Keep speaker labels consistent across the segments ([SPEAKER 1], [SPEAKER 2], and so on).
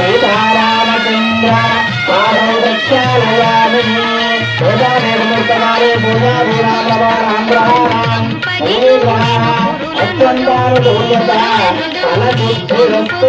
[SPEAKER 1] Sitaramachandra పాదౌ దక్షాలయామి Pooja నిర్మూర్తకాలే Pooja వీరామవారాం అత్యంతాను ఫలసిద్ధిరస్తు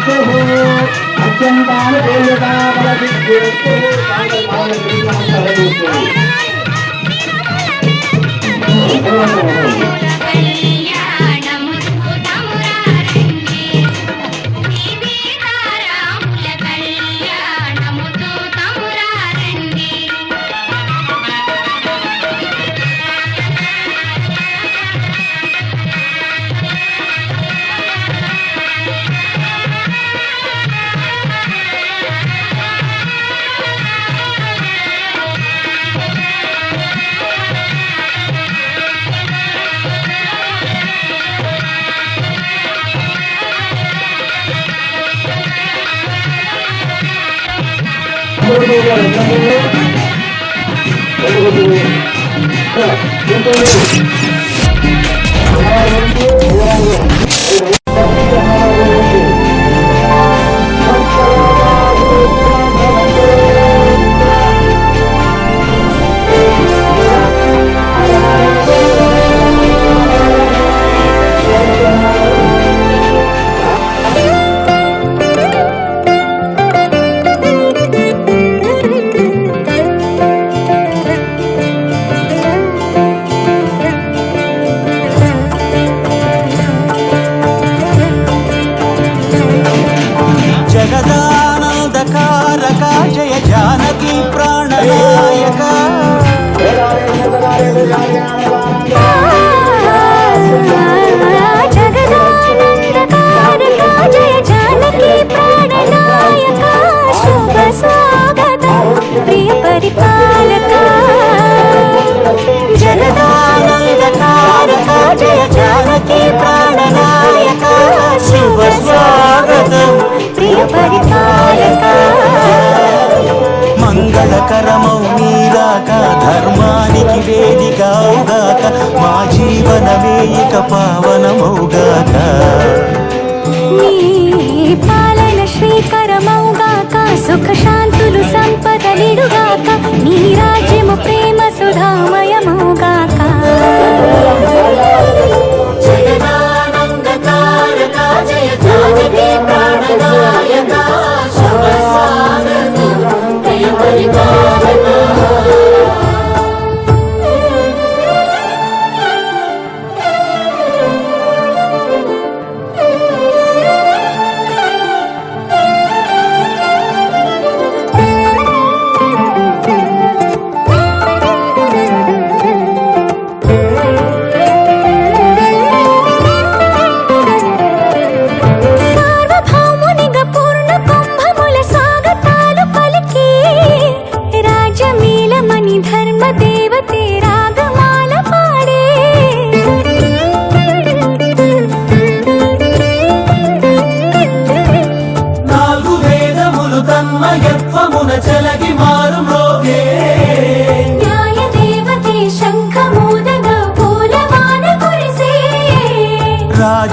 [SPEAKER 1] ఫలసిద్ధిరస్తు అత్యంతానుకూల్యత ఫలసిద్ధిరస్తు
[SPEAKER 2] Thank you. పరిపాలక జగదానందకారక జయ జానకి ప్రాణనాయక శుభ స్వాగతం ప్రియ పరిపాలక
[SPEAKER 3] మంగళకరమౌ నీరాక ధర్మానికి మా జీవనమే ఇక పావనమౌగాక
[SPEAKER 2] నీ పాలన శ్రీకరమౌగాక నీ రాజ్యము ప్రేమ సుధామయ. తన్మయత్వమున చలగి మారు